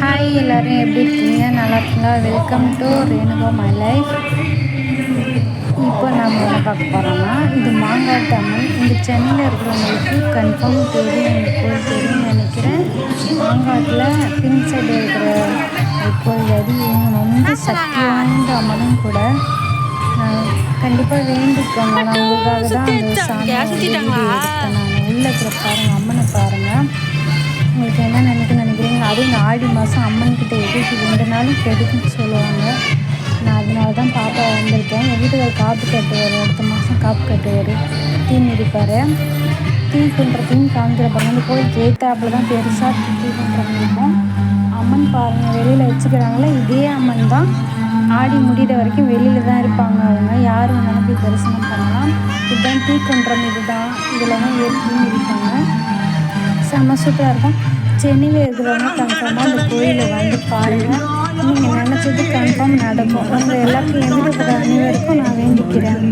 Hi எல்லோரும் எப்படி இருக்கீங்க? நல்லா இருக்கீங்களா? Welcome to Renuka my life இப்போ நம்ம என்ன பார்க்க போகிறோம்னா இது மாங்காட்டு அம்மன் இந்த சென்னையில் இருக்கிறவங்களுக்கு கன்ஃபார்ம் தெரியும் இந்த கோயில் தெரியும்னு நினைக்கிறேன். மாங்காட்டில் பின் சைடு இருக்கிற கோயில் அது இவங்க ரொம்ப சக்தி வாய்ந்த அம்மனும் கூட. கண்டிப்பாக வேண்டிக்கோங்க. நான் உங்களுக்காக தான் அந்த சாமி நான் உள்ளே இருக்கிற பாருங்கள் அம்மனை பாருங்கள் அதுவும் ஆடி மாதம் அம்மன்கிட்ட எதுக்கு ரெண்டு நாளும் கெடுக்குன்னு சொல்லுவாங்க. நான் அதனால தான் பாப்பா வந்திருக்கேன். எங்கள் வீட்டுக்கார் காப்பு கட்டுவார் அடுத்த மாதம் காப்பு கட்டுவார். தீ மிதிப்பார். தீ குன்றத்தையும் காமிக்கிற பாருங்க அந்த கோயில் ஜெயித்தாப்பில் தான் பெருசாக தீ குன்றம் இருக்கும். அம்மன் பாருங்கள் வெளியில் வச்சுக்கிறாங்களே இதே அம்மன் தான். ஆடி முடிகிற வரைக்கும் வெளியில் தான் இருப்பாங்க அவங்க. யார் வேணாலும் போய் தரிசனம் பண்ணலாம். இதுதான் தீ குன்றம் இதுதான் இதில் தான் ஏறி இருப்பாங்க செம சூப்பராக இருக்கும். சென்னையில் இருக்கிறவங்க கன்ஃபார்மாக அந்த கோயிலை வந்து பாருங்கள் நீங்கள் நினச்சது கன்ஃபார்ம் நடக்கும். உங்கள் எல்லாத்தையும் எந்த அனைவருக்கும் நான் வேண்டிக்கிறேன்.